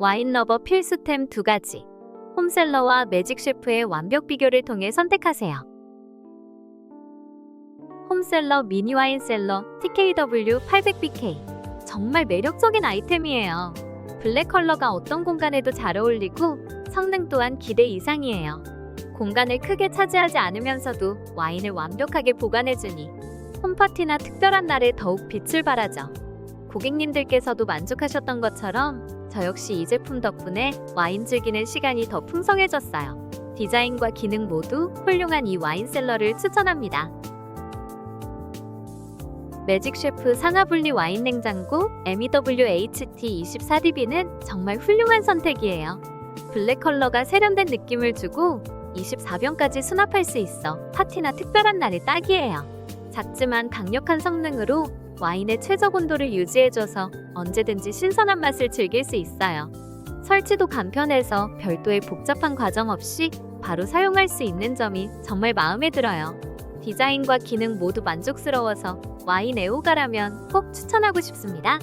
와인 러버 필수템 두 가지. 홈셀러와 매직 셰프의 완벽 비교를 통해 선택하세요. 홈셀러 미니 와인 셀러 TKW 800BK. 정말 매력적인 아이템이에요. 블랙 컬러가 어떤 공간에도 잘 어울리고 성능 또한 기대 이상이에요. 공간을 크게 차지하지 않으면서도 와인을 완벽하게 보관해주니 홈파티나 특별한 날에 더욱 빛을 발하죠. 고객님들께서도 만족하셨던 것처럼 저 역시 이 제품 덕분에 와인 즐기는 시간이 더 풍성해졌어요. 디자인과 기능 모두 훌륭한 이 와인 셀러를 추천합니다. 매직 셰프 상하분리 와인 냉장고 E MEWHT 24DB는 정말 훌륭한 선택이에요. 블랙 컬러가 세련된 느낌을 주고 24병까지 수납할 수 있어 파티나 특별한 날에 딱이에요. 작지만 강력한 성능으로 와인의 최적 온도를 유지해줘서 언제든지 신선한 맛을 즐길 수 있어요. 설치도 간편해서 별도의 복잡한 과정 없이 바로 사용할 수 있는 점이 정말 마음에 들어요. 디자인과 기능 모두 만족스러워서 와인 애호가라면 꼭 추천하고 싶습니다.